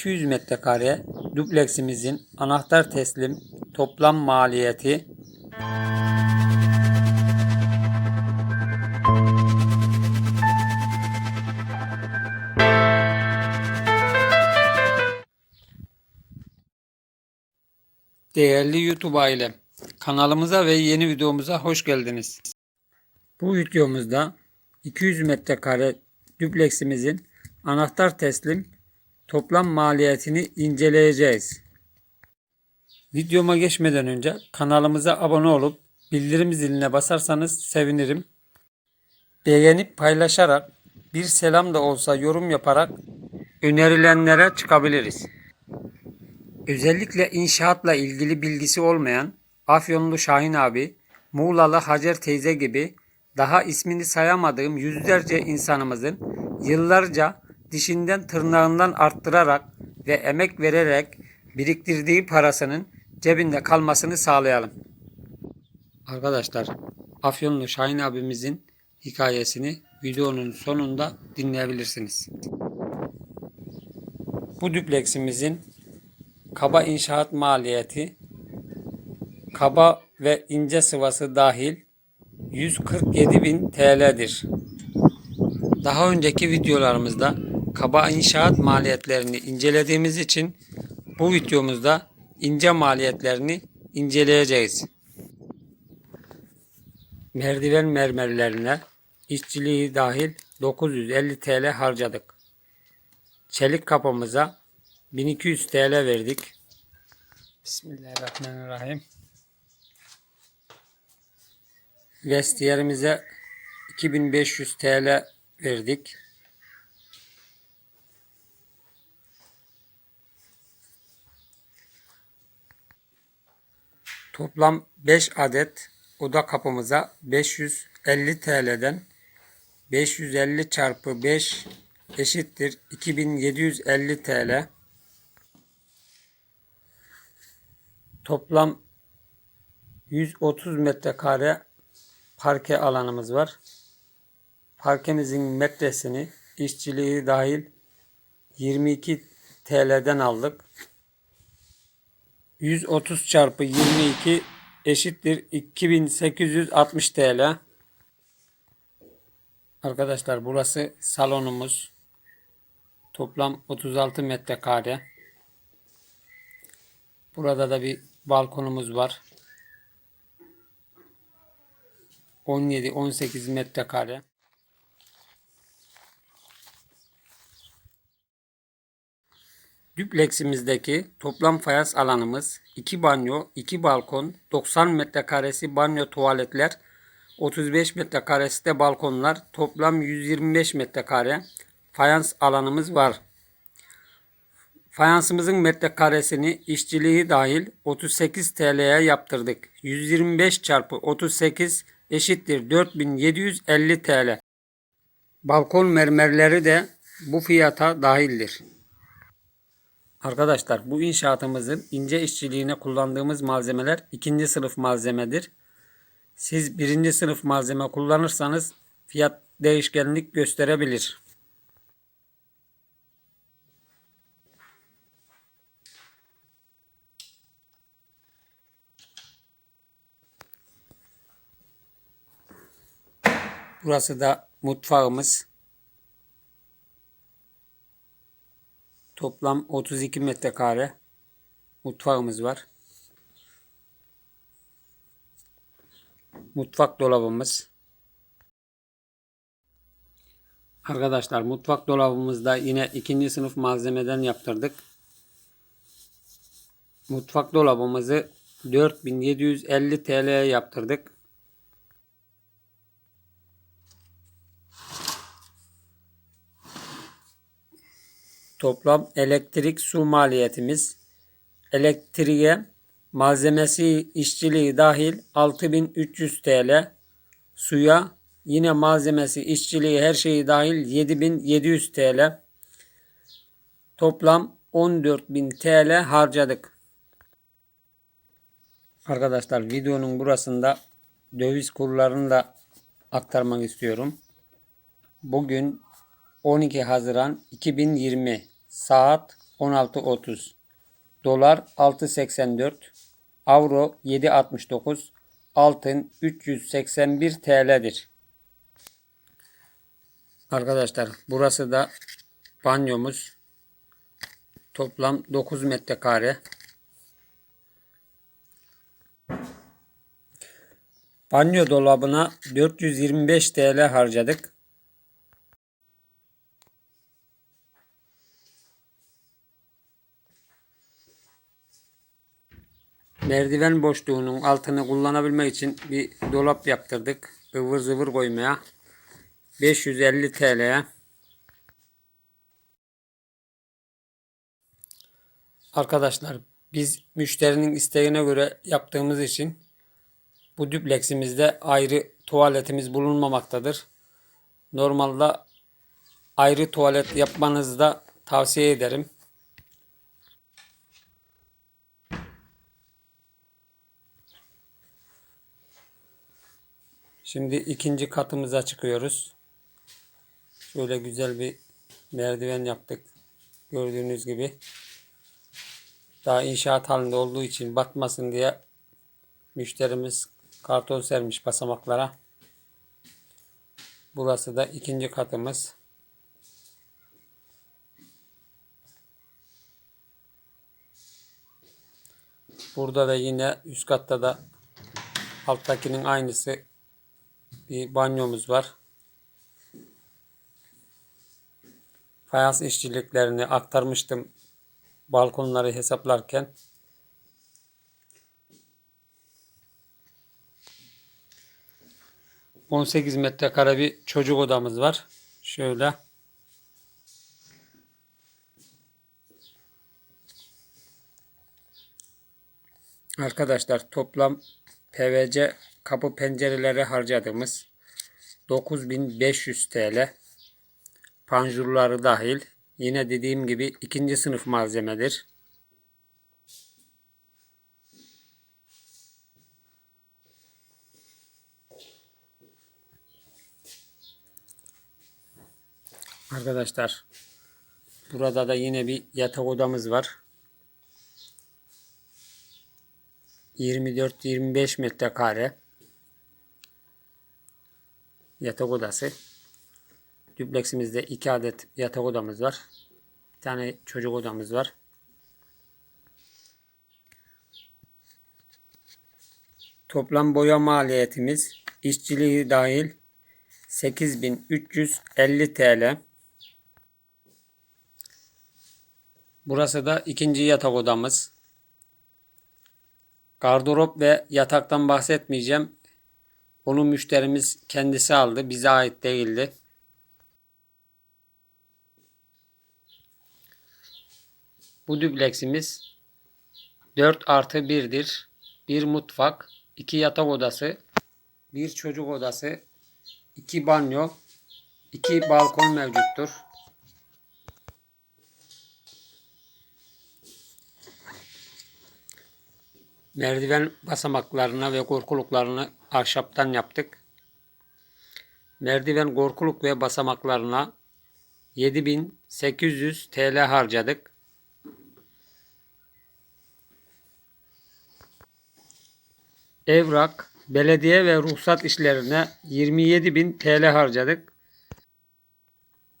200 metrekare dupleksimizin anahtar teslim toplam maliyeti Değerli YouTube ailem, kanalımıza ve yeni videomuza hoş geldiniz. Bu videomuzda 200 metrekare dupleksimizin anahtar teslim toplam maliyetini inceleyeceğiz. Videoma geçmeden önce kanalımıza abone olup bildirim ziline basarsanız sevinirim. Beğenip paylaşarak bir selam da olsa yorum yaparak önerilenlere çıkabiliriz. Özellikle inşaatla ilgili bilgisi olmayan Afyonlu Şahin abi, Muğlalı Hacer teyze gibi daha ismini sayamadığım yüzlerce insanımızın yıllarca dişinden tırnağından arttırarak ve emek vererek biriktirdiği parasının cebinde kalmasını sağlayalım. Arkadaşlar Afyonlu Şahin abimizin hikayesini videonun sonunda dinleyebilirsiniz. Bu dupleksimizin kaba inşaat maliyeti kaba ve ince sıvası dahil 147.000 TL'dir. Daha önceki videolarımızda kaba inşaat maliyetlerini incelediğimiz için bu videomuzda ince maliyetlerini inceleyeceğiz. Merdiven mermerlerine işçiliği dahil 950 TL harcadık. Çelik kapımıza 1200 TL verdik. Bismillahirrahmanirrahim. Vestiyerimize 2500 TL verdik. Toplam 5 adet oda kapımıza 550 TL'den 550 çarpı 5 eşittir 2750 TL. Toplam 130 metrekare parke alanımız var. Parkemizin metresini işçiliği dahil 22 TL'den aldık. 130 çarpı 22 eşittir 2860 TL. Arkadaşlar burası salonumuz. Toplam 36 metrekare. Burada da bir balkonumuz var. 17-18 metrekare. Dupleksimizdeki toplam fayans alanımız 2 banyo, 2 balkon, 90 metrekaresi banyo tuvaletler, 35 metrekaresi de balkonlar, toplam 125 metrekare fayans alanımız var. Fayansımızın metrekaresini işçiliği dahil 38 TL'ye yaptırdık. 125 çarpı 38 eşittir 4750 TL. Balkon mermerleri de bu fiyata dahildir. Arkadaşlar bu inşaatımızın ince işçiliğine kullandığımız malzemeler ikinci sınıf malzemedir. Siz birinci sınıf malzeme kullanırsanız fiyat değişkenlik gösterebilir. Burası da mutfağımız. Toplam 32 metrekare mutfağımız var. Mutfak dolabımız. Arkadaşlar mutfak dolabımızda yine ikinci sınıf malzemeden yaptırdık. Mutfak dolabımızı 4750 TL'ye yaptırdık. Toplam elektrik su maliyetimiz elektriğe malzemesi işçiliği dahil 6300 TL. Suya yine malzemesi işçiliği her şeyi dahil 7700 TL. Toplam 14000 TL harcadık. Arkadaşlar videonun burasında döviz kurlarını da aktarmak istiyorum. Bugün 12 Haziran 2020 saat 16.30 Dolar 6.84 Avro 7.69 Altın 381 TL'dir. Arkadaşlar burası da banyomuz. Toplam 9 metrekare. Banyo dolabına 425 TL harcadık. Merdiven boşluğunun altını kullanabilmek için bir dolap yaptırdık. ıvır zıvır koymaya. 550 TL'ye. Arkadaşlar biz müşterinin isteğine göre yaptığımız için bu düpleksimizde ayrı tuvaletimiz bulunmamaktadır. Normalde ayrı tuvalet yapmanızı da tavsiye ederim. Şimdi ikinci katımıza çıkıyoruz. Şöyle güzel bir merdiven yaptık. Gördüğünüz gibi. Daha inşaat halinde olduğu için batmasın diye müşterimiz karton sermiş basamaklara. Burası da ikinci katımız. Burada da yine üst katta da alttakinin aynısı bir banyomuz var. Fayans işçiliklerini aktarmıştım balkonları hesaplarken. On sekiz metrekare bir çocuk odamız var. Şöyle. Arkadaşlar toplam PVC kapı pencereleri harcadığımız 9500 TL. Panjurları dahil. Yine dediğim gibi ikinci sınıf malzemedir. Arkadaşlar burada da yine bir yatak odamız var. 24-25 metrekare yatak odası. Dupleksimizde iki adet yatak odamız var. Bir tane çocuk odamız var. Toplam boya maliyetimiz işçiliği dahil 8350 TL. Burası da ikinci yatak odamız. Gardırop ve yataktan bahsetmeyeceğim. Onu müşterimiz kendisi aldı. Bize ait değildi. Bu düpleksimiz 4 artı 1'dir. Bir mutfak, iki yatak odası, bir çocuk odası, iki banyo, iki balkon mevcuttur. Merdiven basamaklarına ve korkuluklarını ahşaptan yaptık. Merdiven korkuluk ve basamaklarına 7800 TL harcadık. Evrak, belediye ve ruhsat işlerine 27.000 TL harcadık.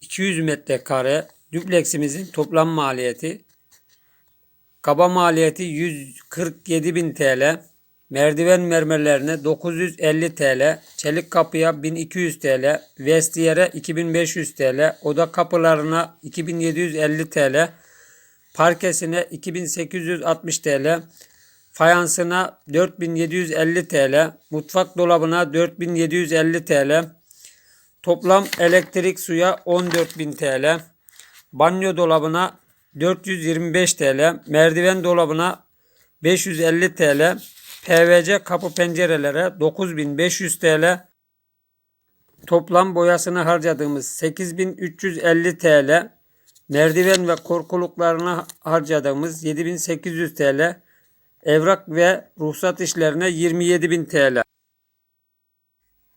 200 metrekare düpleksimizin toplam maliyeti kaba maliyeti 147.000 TL, merdiven mermerlerine 950 TL, çelik kapıya 1200 TL, vestiyere 2500 TL, oda kapılarına 2750 TL, parkesine 2860 TL, fayansına 4750 TL, mutfak dolabına 4750 TL, toplam elektrik suya 14000 TL, banyo dolabına 425 TL, merdiven dolabına 550 TL, PVC kapı pencerelere 9500 TL, toplam boyasını harcadığımız 8350 TL, merdiven ve korkuluklarına harcadığımız 7800 TL, evrak ve ruhsat işlerine 27.000 TL.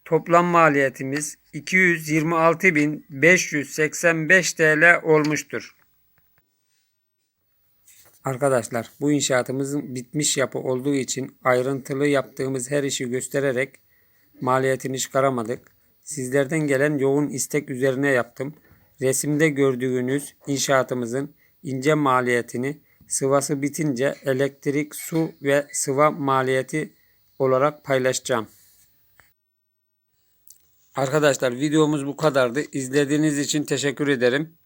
Toplam maliyetimiz 226.585 TL olmuştur. Arkadaşlar bu inşaatımızın bitmiş yapı olduğu için ayrıntılı yaptığımız her işi göstererek maliyetini çıkaramadık. Sizlerden gelen yoğun istek üzerine yaptım. Resimde gördüğünüz inşaatımızın ince maliyetini sıvası bitince elektrik, su ve sıva maliyeti olarak paylaşacağım. Arkadaşlar videomuz bu kadardı. İzlediğiniz için teşekkür ederim.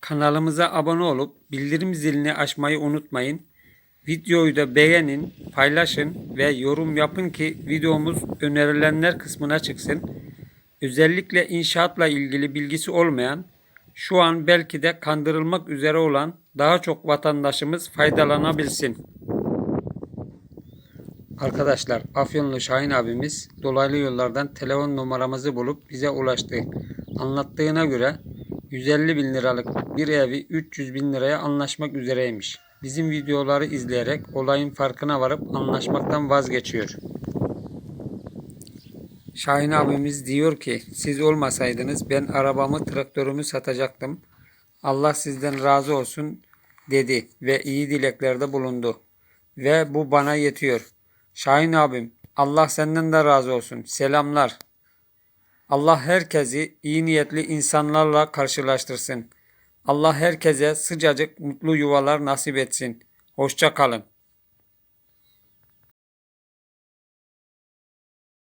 Kanalımıza abone olup bildirim zilini açmayı unutmayın. Videoyu da beğenin, paylaşın ve yorum yapın ki videomuz önerilenler kısmına çıksın. Özellikle inşaatla ilgili bilgisi olmayan, şu an belki de kandırılmak üzere olan daha çok vatandaşımız faydalanabilsin. Arkadaşlar Afyonlu Şahin abimiz dolaylı yollardan telefon numaramızı bulup bize ulaştı. Anlattığına göre 150 bin liralık bir evi 300 bin liraya anlaşmak üzereymiş. Bizim videoları izleyerek olayın farkına varıp anlaşmaktan vazgeçiyor. Şahin abimiz diyor ki siz olmasaydınız ben arabamı traktörümü satacaktım. Allah sizden razı olsun dedi ve iyi dileklerde bulundu. Ve bu bana yetiyor. Şahin abim Allah senden de razı olsun. Selamlar. Allah herkesi iyi niyetli insanlarla karşılaştırsın. Allah herkese sıcacık mutlu yuvalar nasip etsin. Hoşça kalın.